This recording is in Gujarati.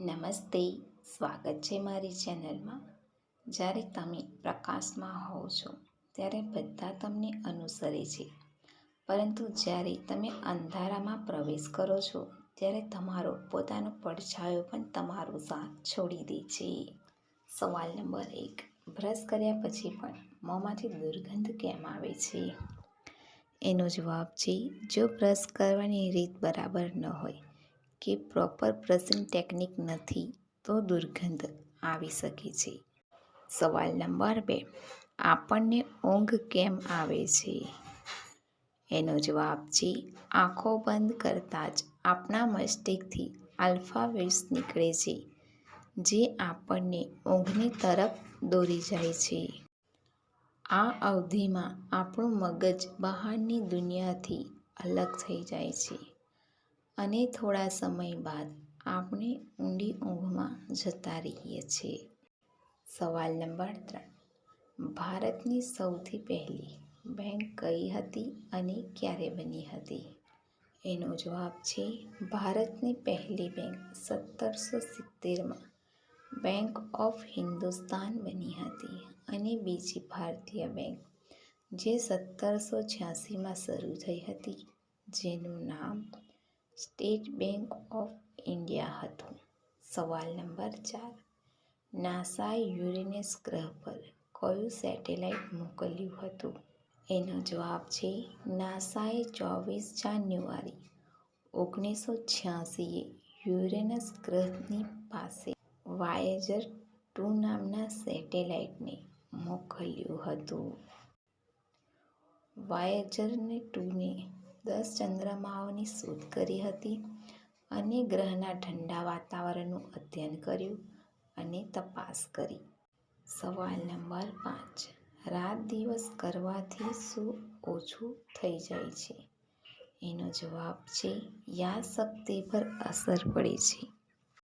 નમસ્તે. સ્વાગત છે મારી ચેનલમાં. જ્યારે તમે પ્રકાશમાં હોવ છો, ત્યારે બધા તમને અનુસરે છે. પરંતુ જ્યારે તમે અંધારામાં પ્રવેશ કરો છો, ત્યારે તમારો પોતાનો પડછાયો પણ તમારો સાથ છોડી દે છે. સવાલ નંબર એક. બ્રશ કર્યા પછી પણ મોંમાંથી દુર્ગંધ કેમ આવે છે? એનો જવાબ છે, જો બ્રશ કરવાની રીત બરાબર ન હોય કે પ્રોપર બ્રશિંગ ટેકનિક નથી, તો દુર્ગંધ આવી શકે છે. સવાલ નંબર બે. આપણને ઊંઘ કેમ આવે છે? એનો જવાબ છે, આંખો બંધ કરતાં જ આપણા મસ્તિષ્કથી આલ્ફા વેવ્સ નીકળે છે, જે આપણને ઊંઘની તરફ દોરી જાય છે. આ અવધિમાં આપણું મગજ બહારની દુનિયાથી અલગ થઈ જાય છે. અને થોડા સમય બાદ આપણે ઊંડી ઊંઘમાં જતા રહીએ છીએ. સવાલ નંબર ત્રણ. ભારતની સૌથી પહેલી બેંક કઈ હતી અને ક્યારે બની હતી? એનો જવાબ છે ભારતની પહેલી બેંક સત્તરસો સિત્તેરમાં બેંક ઓફ હિન્દુસ્તાન બની હતી અને બીજી ભારતીય બેંક જે સત્તરસો છ્યાસીમાં શરૂ થઈ હતી, જેનું નામ સ્ટેટ બેંક ઓફ ઇન્ડિયા હતું. સવાલ નંબર ચાર. નાસાએ યુરેનસ ગ્રહ પર કયું સેટેલાઇટ મોકલ્યું હતું? એનો જવાબ છે નાસાએ ચોવીસ જાન્યુઆરી, ઓગણીસો છ્યાસીએ યુરેનસ ગ્રહની પાસે વાયેજર ટુ નામના સેટેલાઇટને મોકલ્યું હતું. વાયેજરને ટુને દસ ચંદ્રમાઓની શોધ કરી હતી અને ગ્રહના ઠંડા વાતાવરણનું અધ્યયન કર્યું અને તપાસ કરી. સવાલ નંબર પાંચ. રાત દિવસ કરવાથી શું ઓછું થઈ જાય છે? એનો જવાબ છે યાદશક્તિ પર અસર પડે છે.